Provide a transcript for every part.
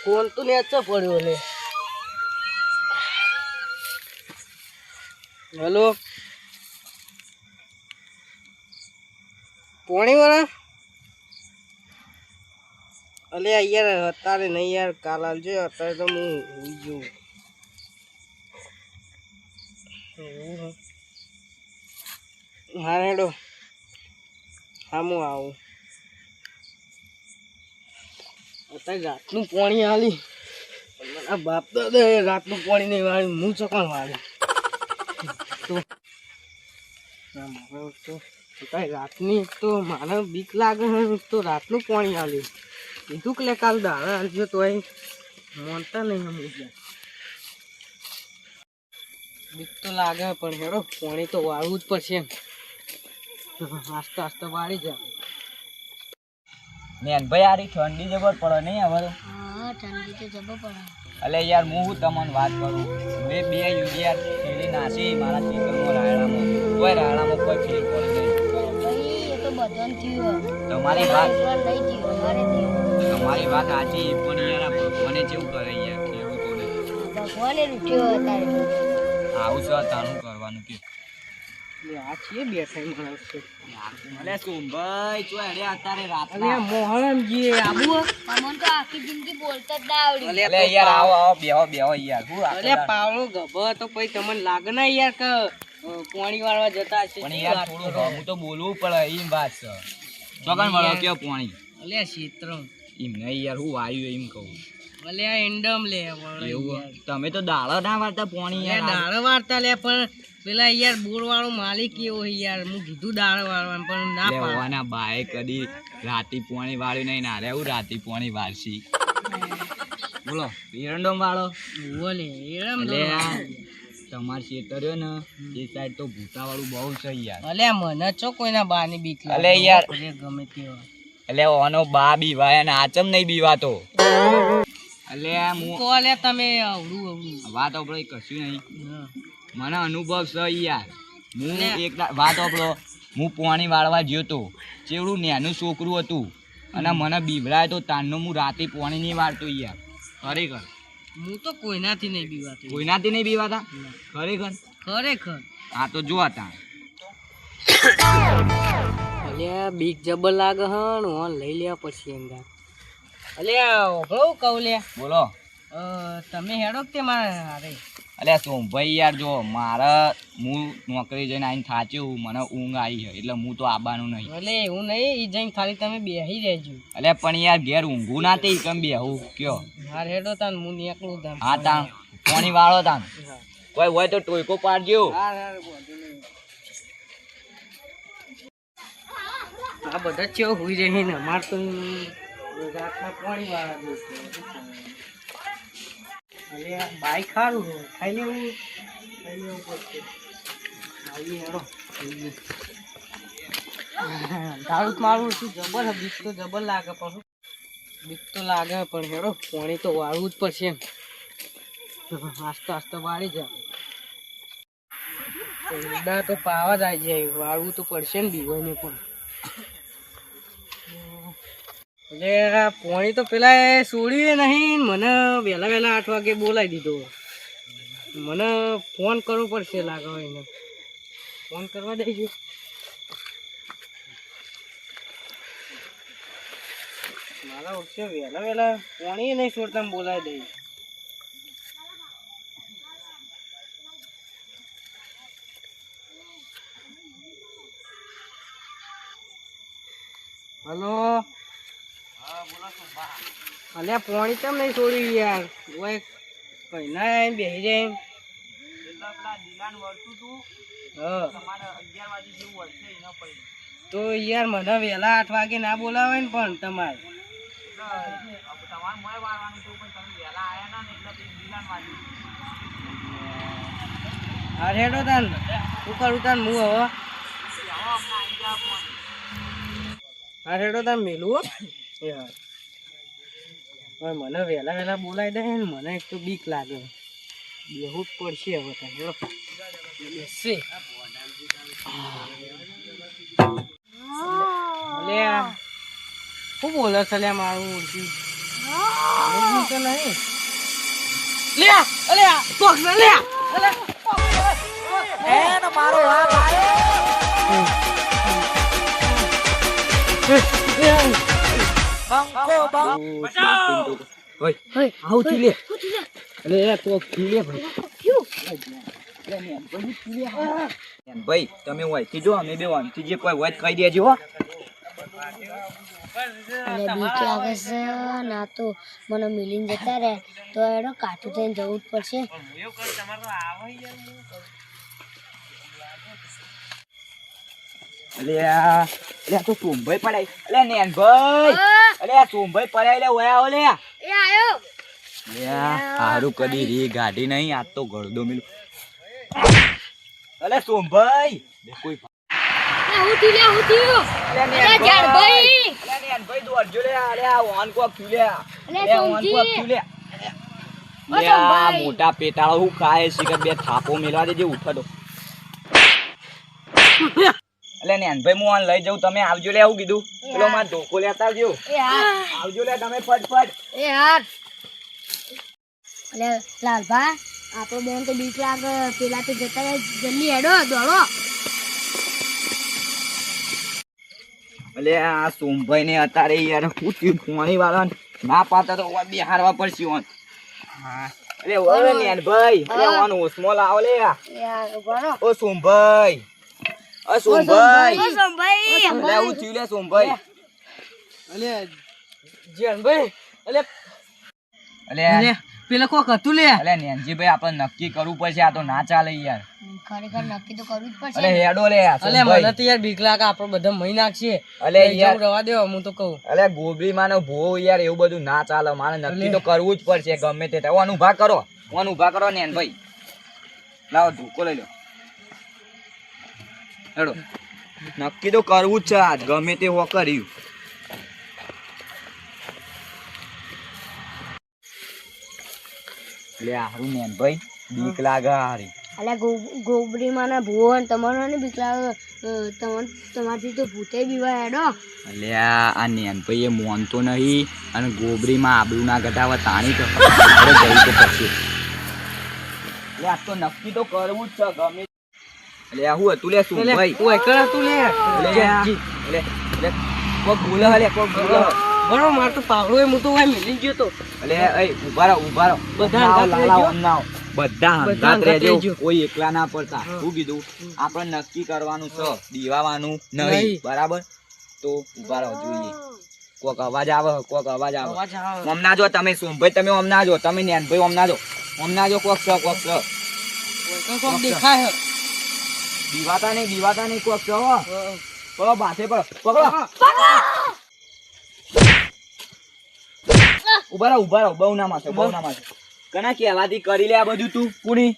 Phone તો નેચો પડ્યો ને. હેલો? પોણી વાળા અલે યાર, અત્યારે નહીં યાર, કાલ આવજો, અત્યારે તો હું હોઈ જઉં. હા હેડો. હા હું આવું. અત્યારે રાતનું પાણી આલી. મારા બાપ તો રાતનું પાણી નહીં વાળી હું ચોકણ વાળી? અત્યારે રાતની તો મારે બીક લાગે તો રાતનું પાણી આલી. કીધું કે કાલ દાડા આવજો તો મોનતા નહીં ગયા બીક તો લાગે પણ હેડો, પાણી તો વાળવું જ પડશે. આસ્તે આસ્તે વાળી જાય મેન ભાઈ આરી ઠંડી જબર પડે નહીં હવે. તો હા ઠંડી તો જબર પડે. અલે યાર હું હું તમને વાત કરું. મેં બે યુરિયા થેલી નાસી મારા ખેતરમાં રાયડામાં. કોઈ રાયડામાં કોઈ ફેર પડે નહીં. ભાઈ એ તો બધાને થયું તમારી વાત તમારી વાત સાચી પણ યાર ભગવાને કેવું કરે યાર ખેડૂતોને ભગવાને રૂટ્યો આવું છે તારું કરવાનું કે લાગે ના યાર કે પોણી વાળવા જતા છે પણ યાર થોડું હું તો બોલવું પડે એમ વાત છે. ચોકન વળો કયો પાણી? અલે ક્ષેત્રમ એમ નહીં યાર હું આવ્યું એમ કહું. અલે આ એન્ડમ લે એવું તમે તો દાળ ના વાળતા પોણી યાર. દાળ વાળતા લે પણ પેલા યાર બોર વાળો માલિક એવો યાર. હું કીધું દાળ વાળવાનું પણ ના પાડે. લેવાના બાએ કદી રાતી પોણી વાળ્યું નહીં ના રે હું રાતી પોણી વાળશી. બોલો એરંડોમ વાળો? બોલે એરમ લે તમાર ખેતર રહ્યો ને એ સાઈડ તો ભૂતા વાળું બહુ છે યાર. અલે મને ચો કોઈના બાની બીક લાગે. અલે યાર. ગમે તે એટલે ઓનો બા બીવાય અને આચમ નહીં બીવાતો. એટલે આ હું તો અલ્યા તમે અવડું અવડું વાત આપણો કશું નહીં. મને અનુભવ છે યાર. હું એક વાત આપણો હું પાણી વાળવા ગયો તો ચેવડું નાનું છોકરું હતું. અને મને બીવડાય તો તાનનો હું રાતે પાણી નહીં વાળતો યાર. ખરેખર. હું તો કોઈનાથી નહીં બીવાતો. કોઈનાથી નહીં બીવાતા? ખરેખર. ખરેખર. આ તો જો હતા. અલ્યા બીક જબર લાગે હણ ઓન લઈ લેવા પછી અંદર અલ્યા ઓભળો કહું લે. બોલો. તમે હેડો કે તે મારા હારે? અલે ભાઈ યાર જો મારે હું નોકરી જઈને આવીને થાચ્યું મને ઊંઘ આવી છે એટલે હું તો આવવાનું નહીં. એટલે એવું નહીં એ જઈને ખાલી તમે બેહી રહેજો. એટલે પણ યાર ઘેર ઊંઘું ના તે કેમ બેહું? કયો? હાર હેડો તાન હું નીકળું તાન. હા તાન. કોની વાળો તાન? કોઈ હોય તો ટોયકો પાડજો. આ બધા ચેવો હોઈ રહી ને અમાર તો રાતના આ બાઈક સારું છે. ખાઈ લેવું? ખાઈ લેવું પડશે. દારૂ મારું શું જબર બીક તો જબર લાગે પણ? બીક તો લાગે પણ હેડો, પાણી તો વાળવું જ પડશે આસ્તે આસ્તે વાળી જાય તો પાવા જાય જાય વાળવું તો પડશે ને બીવાને પણ. એટલે પોણી તો પેલા છોડ્યું નહીં, મને વહેલા વહેલા આઠ વાગે બોલાવી દીધો. મને ફોન કરવો પડશે લાગો એને. ફોન કરવા દેજો. મારા વખતે વહેલા વહેલા. પોણી નહીં છોડતા બોલાવી દઈ. હલો? અલ્યા, પોણી કેમ નહીં છોડ્યું યાર? ઓય, કઈ ના આવીને બેસી જાય તો યાર, મને વહેલા આઠ વાગે ના બોલાવે ને પણ તમારે. હા, રેડો તાન. શું ઉતાર હું હવે. હા, રેડો તાન, મેલું યાર હવે મને વહેલા વહેલા બોલાવી દે ને મને એક તો બીક લાગે. બેહું જ પડશે હવે હેડો બેસશે શું બોલે છે લે મારું ઉડતી તો નહીં. લે અલે પોક લે અલે એને મારો હાથ આવ્યો ઓય હોય આવું થી લે અલે એ લે ભાઈ ભાઈ તમે હોય જો અમે બે વહીથી જે કોઈ હોય કહી દેજો હો અને બીક લાગે છે ના તો મને મિલીને જતા રહે તો એનો કાઠું થઈને જવું જ પડશે અલે આ અલે આ તો સોમભાઈ પડાય. અલે નેનભાઈ. અલે આ પડાય લે ઓયા આવો એ આયો. લે હારું કદી રી ગાડી નહીં આજ તો ગળદો મિલું. અલે સોમભાઈ બે કોઈ હું થયું લે હું થયું અલે અલે અલે નેનભાઈ દોડજો લે અલે આ કોક થયું લે અલે અલે કોક થયું લે. ઓ આ મોટા પેટાળો હું ખાય છે કે બે થાપો મેલવા દેજે ઉઠો અલે નેનભાઈ હું આને લઈ જાઉં તમે આવજો લે આવું કીધું. પેલો માર ધોકો લેતા આવજો. આવજો લે તમે ફટફટ. એ હાથ એટલે લાલભા આપણો બેન તો બીક લાગે. પેલા તો જતા રહે જલ્દી હેડો દોડો. એટલે આ સોમભાઈ ને અત્યારે યાર હું થયું ફોણી વાળા ના પાતા તો ઓવા બિહારવા પડશે ઓન. એટલે ઓરે નેનભાઈ અલે ઓન ઓસમો લાવો લે ઉભારો ઓ સોમભાઈ. ઓ સોમભાઈ. ઓ સોમભાઈ. અલે હું થયું લે. સોમભાઈ. અલે. જીવનભાઈ અલે. અલે. અલે પેલા કોક હતું લે. અલે નેનજીભાઈ આપણે નક્કી કરવું પડશે આ તો ના ચાલે યાર. ખરેખર નક્કી તો કરવું જ પડશે અલે હેડો લે અલે મને તો યાર બીક લાગે આપણે બધા મહી નાખશે અલે યાર. રવા દેવો હું તો કહું. અલે ગોબરી માનો ભો યાર એવું બધું ના ચાલે. મારે નક્કી તો કરવું જ પડશે ગમે તે થાય. ઓન ઊભા કરો. ઓન ઊભા કરો ને ભાઈ લાવો ધૂકો લઈ લો. હેડો. નક્કી તો કરવું જ છે આજ ગમે તે હો કર્યું. લે હારું મેન ભાઈ બીક લાગે હારી. અલે ગોબરી માના ભુવન તમારો ને બીક લાગે. તમાર તમારથી તો ભૂતે બીવા હેડો. અલ્યા આ નેનભાઈ એ મોનતો નહીં અને ગોબરીમાં આબરૂ ના ઘટાવા તાણી તો જઈ તો પછી. લે આ તો નક્કી તો કરવું જ છે ગમે એટલે આ હું હતું લે શું ભાઈ? ઓય કણ હતું લે. એટલે એટલે કોક બોલે લે કોક બોલે બરો માર તો પાવડો એ હું તો ઓય મિલી ગયો તો. એટલે એ ઊભા રહો ઊભા રહો. બધા લાલા. ના બધા હંગાત રહેજો. કોઈ એકલા ના પડતા. હા. શું કીધું? આપણે નક્કી કરવાનું છે દીવાવાનું નહીં. બરાબર? તો ઊભા રહો જોઈએ. કોક અવાજ આવે કોક અવાજ આવે. ઓમ ના જો તમે સોમભાઈ તમે ઓમ ના જો તમે નેનભાઈ ઓમ ના જો. ઓમ ના જો કોક છો કોક છો. કોક દેખાય. દીવાતા નહીં દીવાતા નહીં કોક છો હો. અ, પકડો બાથે પકડો. પકડો ઊભા રહો ઊભા રહો. બહુ ના માથે બહુ ના માથે કના કહેવાથી કરી લે આ બધું તું કુણી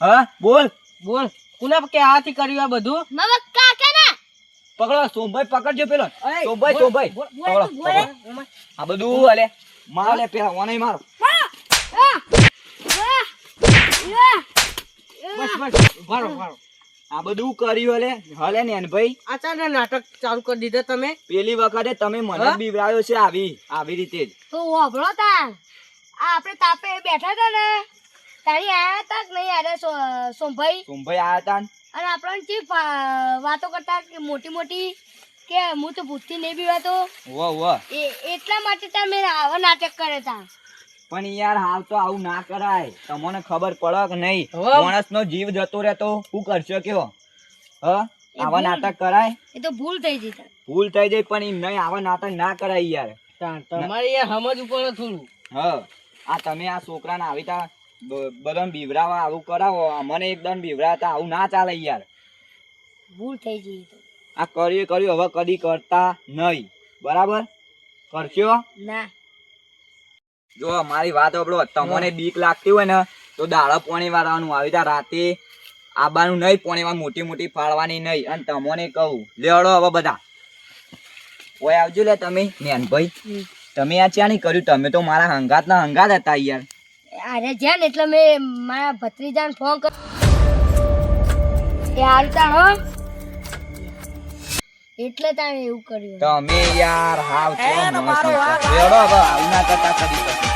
હા બોલ. બોલ. કુના કે આથી કર્યું આ બધું? મામા કાકા ના? પકડો સોમભાઈ પકડજો પેલો. સોમભાઈ સોમભાઈ પકડો આ બધું અલે માર. લે પેલા ઓને મારો બસ બસ. ઊભા રહો, આ બધું કર્યું હલે હલે ને ભાઈ. અચાનક નાટક ચાલુ કરી દીધા તમે. પેલી વખતે તમે મને? બીવડાવ્યો છે આવી આવી રીતે જ. તો વાપરો તા આ આપણે તાપે બેઠા હતા ને તારી આયા હતા કે નહીં? આયા સો- સોમભાઈ. સોમભાઈ આયા તા ને. અને આપણને ચી વાતો કરતા કે મોટી મોટી કે હું તો ભૂતથી નહીં બીવાતો. વાહ વાહ એટલા માટે તમે આવા નાટક કરે તા પણ યાર હાલ તો આવું ના કરાય. તમને ખબર પડે કે નહીં માણસ નો જીવ જતો રહેતો. શું કરશો કયો? હ? આવા નાટક કરાય? એ તો ભૂલ થઈ જઈ ભૂલ થઈ જાય પણ એમ નહીં આવા નાટક ના કરાય યાર. તમારે યાર સમજ ઉપર થોડું હ. આ તમે આ છોકરાને આવી તા બધા બધાને બીવરાવા આવું કરાવો. મને એકદમ બીવરાતા આવું ના ચાલે યાર. ભૂલ થઈ જઈ આ કર્યું કર્યું હવે કદી કરતા નહીં. બરાબર? કરશો? ના. જો મારી વાત આપણો તમને બીક લાગતી હોય ને તો દાડા પોણી વાળવાનું આવી ત્યાં રાતે આબાનું નહીં પોણી વાર મોટી મોટી ફાળવાની નહીં. અને તમને કહું લેવડો હવે બધા. ઓય આવજો લે તમે નેનભાઈ. તમે આ ચા નહીં કર્યું? તમે તો મારા હંગાત ના હંગાત હતા યાર. અરે જ્યાં એટલે મેં મારા ભત્રીજાને ફોન કર્યો હાલતા હો. એટલે તમે એવું કર્યું તમે યાર હાવ છો મસ્ત. લેવડો હવે આવું કરતા કરી શકો